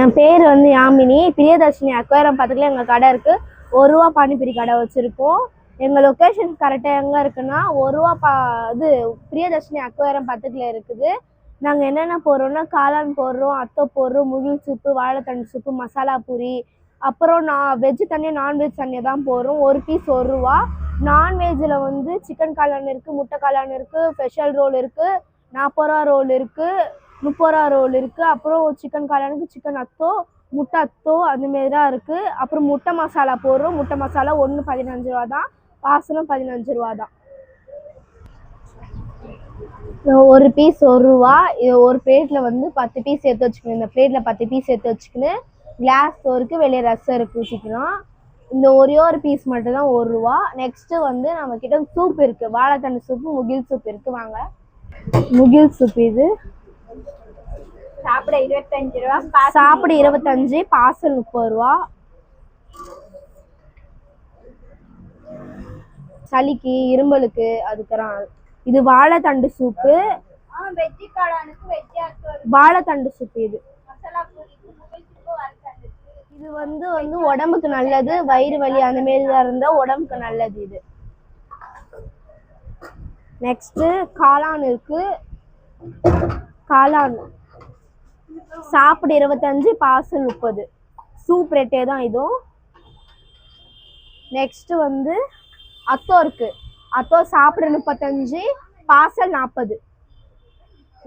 என் பேர் வந்து யாமினி. பிரியதர்ஷினி அக்வேரம் பக்கத்தில் எங்கள் கடை இருக்குது ஒரு ரூபா பானிபூரி கடை வச்சுருக்கோம். எங்கள் லொக்கேஷன் கரெக்டாக எங்கே இருக்குன்னா ஒரு ரூபா பா இது பிரியதர்ஷினி அக்வேரம் பக்கத்தில் இருக்குது. நாங்கள் என்னென்ன போடுறோம்னா காளான் போடுறோம் அத்தை போடுறோம் முகில் சூப்பு வாழைத்தண்டு சூப்பு மசாலா பூரி. அப்புறம் நான் வெஜ்ஜு தனியாக நான்வெஜ் தண்ணியை தான் போடுறோம். ஒரு பீஸ் ஒரு ரூபா. நான்வெஜ்ஜில் வந்து சிக்கன் காளான் இருக்குது முட்டை காளான் இருக்குது ஸ்பெஷல் ரோல் இருக்குது நாற்பது ரூபா ரோல் இருக்குது முப்பது ரூபா ரோல் இருக்குது அப்புறம் சிக்கன் காளானுக்கு சிக்கன் அத்தோ முட்டை அத்தோ அந்தமாரி தான் இருக்குது அப்புறம் முட்டை மசாலா போடுறோம். முட்டை மசாலா ஒன்று பதினஞ்சு ரூபா தான் பாசனம் பதினஞ்சு ரூபா தான் ஒரு பீஸ் ஒரு ரூபா. இது ஒரு பிளேட்டில் வந்து பத்து பீஸ் எடுத்து வச்சுக்கணும். இந்த பிளேட்டில் பத்து பீஸ் எடுத்து வச்சுக்கின்னு கிளாஸ் சோறுக்கு வெளியே ரசம் இருக்கு ஊற்றிக்கலாம் இந்த ஒரே ஒரு பீஸ் மட்டும் தான் ஒரு ரூபா. நெக்ஸ்ட்டு வந்து நம்மக்கிட்ட சூப் இருக்குது வாழைத்தண்டு சூப்பு முகில் சூப் இருக்குது வாங்க. முகில் சூப் இது. சாப்பிட இருபத்தஞ்சு ரூபா சாப்பிட இருபத்தஞ்சு பார்சல் முப்பது ரூபா. சளிக்கு இரும்பலுக்கு அதுக்கெல்லாம் இது வாழைத்தண்டு சூப்பு. வாழைத்தண்டு சூப்பு இது. இது வந்து வந்து உடம்புக்கு நல்லது வயிறு வலி அந்த மாரி தான் இருந்தால் உடம்புக்கு நல்லது இது. நெக்ஸ்ட்டு காளான் இருக்கு. காளான். சாப்பிட இருபத்தஞ்சு பார்சல் முப்பது. சூப் ரேட்டே தான் இதுவும் நெக்ஸ்ட்டு வந்து அத்தோ இருக்கு அத்தோ சாப்பிட முப்பத்தஞ்சு பார்சல் நாற்பது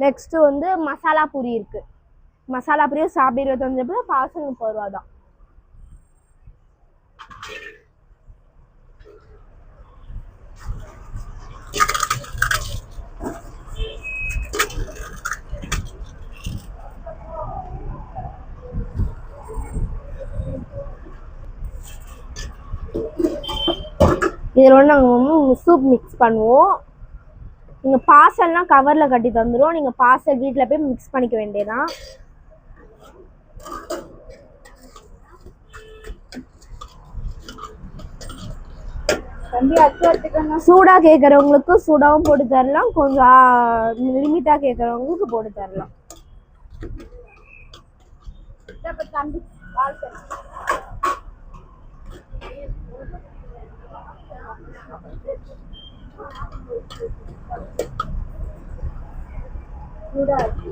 நெக்ஸ்ட்டு வந்து மசாலா பூரி இருக்கு. மசாலா பூரியும் சாப்பிட இருபத்தஞ்சு ரூபாய் பார்சல் முப்பது ரூபா தான். இதில் வந்து நாங்கள் வந்து சூப் மிக்ஸ் பண்ணுவோம். நீங்கள் பார்சல்னால் கவரில் கட்டி தந்துடும் நீங்கள் பார்சல் வீட்டில் போய் மிக்ஸ் பண்ணிக்க வேண்டியதான் சூடாக கேட்குறவங்களுக்கு சூடாகவும் போட்டு தரலாம். கொஞ்சம் லிமிட்டாக கேட்குறவங்களுக்கு போட்டு தரலாம். இப்ப தம்பி பால் தரு. சூடா இருக்கு.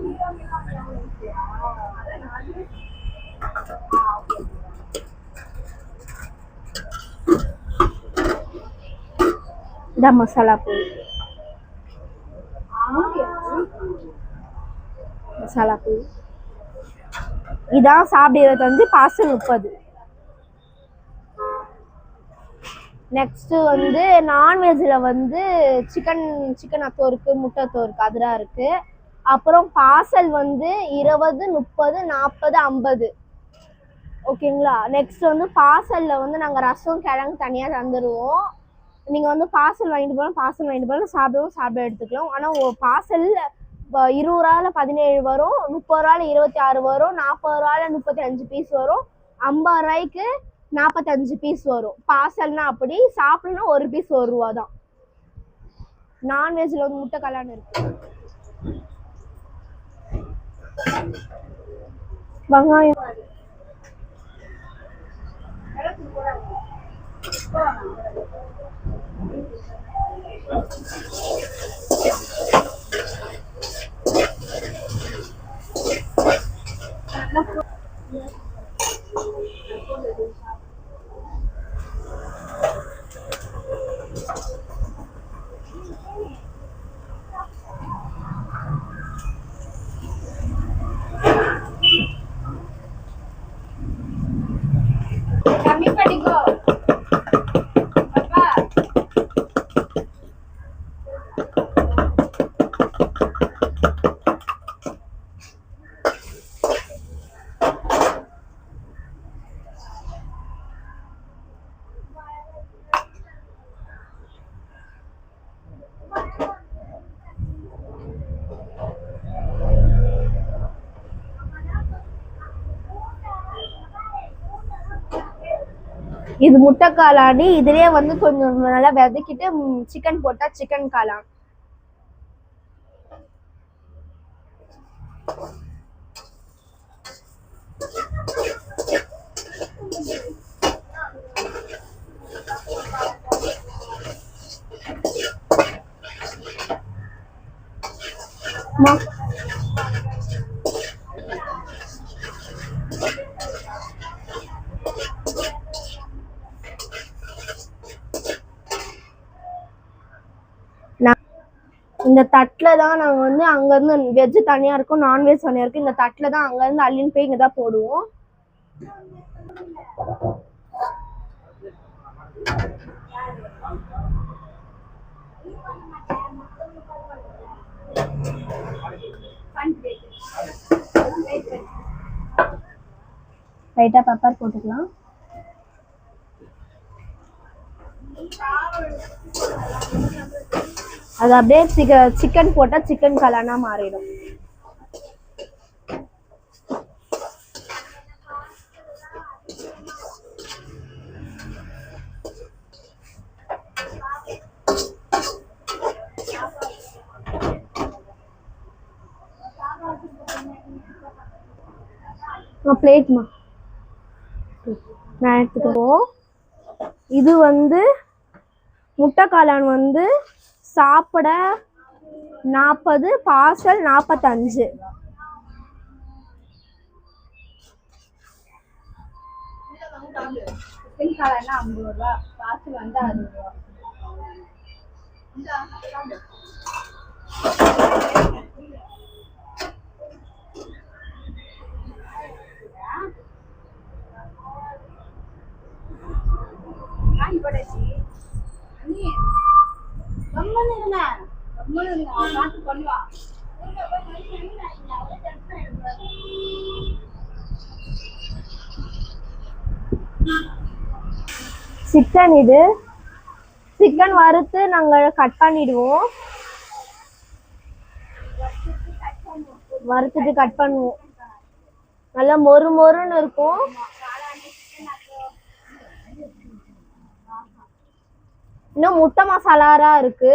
இதான் மசாலா பூரி மசாலா பூரி இதான் சாப்பிட இருபத்தஞ்சு பார்சல் முப்பது நெக்ஸ்ட்டு வந்து நான்வெஜ்ஜில் வந்து சிக்கன் சிக்கன் அத்தோ இருக்குது முட்டை அத்தோ இருக்குது அதெல்லாம் இருக்குது அப்புறம் பார்சல் வந்து இருபது முப்பது நாற்பது ஐம்பது. ஓகேங்களா? நெக்ஸ்ட் வந்து பார்சலில் வந்து நாங்கள் ரசம் கிழங்கு தனியாக தந்துடுவோம் நீங்கள் வந்து பார்சல் வாங்கிட்டு போகலாம் பார்சல் வாங்கிட்டு போகலாம். சாப்பிடவும் சாப்பிட எடுத்துக்கலாம். ஆனால் பார்சல் இருபது ரூபாவில் பதினேழு வரும் முப்பது ரூபால இருபத்தி ஆறு வரும் நாற்பது ரூபாயில் முப்பத்தி அஞ்சு பீஸ் வரும். ஐம்பது ரூபாய்க்கு நாற்பத்தஞ்சு பீஸ் வரும். பார்சல்னா அப்படி சாப்பிடணும் ஒரு பீஸ் ஒரு ரூபா தான். நான்வெஜ்ல வந்து முட்டை கல்யாணம் இருக்கு. வெங்காயம் இது முட்டை காளானி இதுலயே வந்து கொஞ்சம் நல்லா விதக்கிட்டு சிக்கன் போட்டா சிக்கன் காளான் Mom. இந்த தட்டில் தான் நாங்கள் வந்து அங்கேருந்து வெஜ்ஜு தனியாக இருக்கும் நான்வெஜ் தனியாக இருக்கும். இந்த தட்டில் தான் அங்கேருந்து அள்ளின்னு போய் இங்கே தான் போடுவோம். லைட்டாக பெப்பர் போட்டுக்கலாம். அது அப்படியே சிக்க சிக்கன் போட்டால் சிக்கன் கலானா மாறிடும். பிளேட்மா நான் எடுத்துக்கோ இது வந்து முட்டை காளான் வந்து சாப்பிட நாற்பது பார்சல் நாற்பத்தஞ்சு சிக்கன் காலைன்னா ஐம்பது ரூபா பார்சல் வந்து அறுபது ரூபா சிக்கன் இது. சிக்கன் வறுத்து நாங்கள் கட் பண்ணிடுவோம். வறுத்துட்டு கட் பண்ணுவோம். நல்லா மொறு மொறுன்னு இருக்கும். இன்னும் முட்டை மசாலாரா இருக்கு.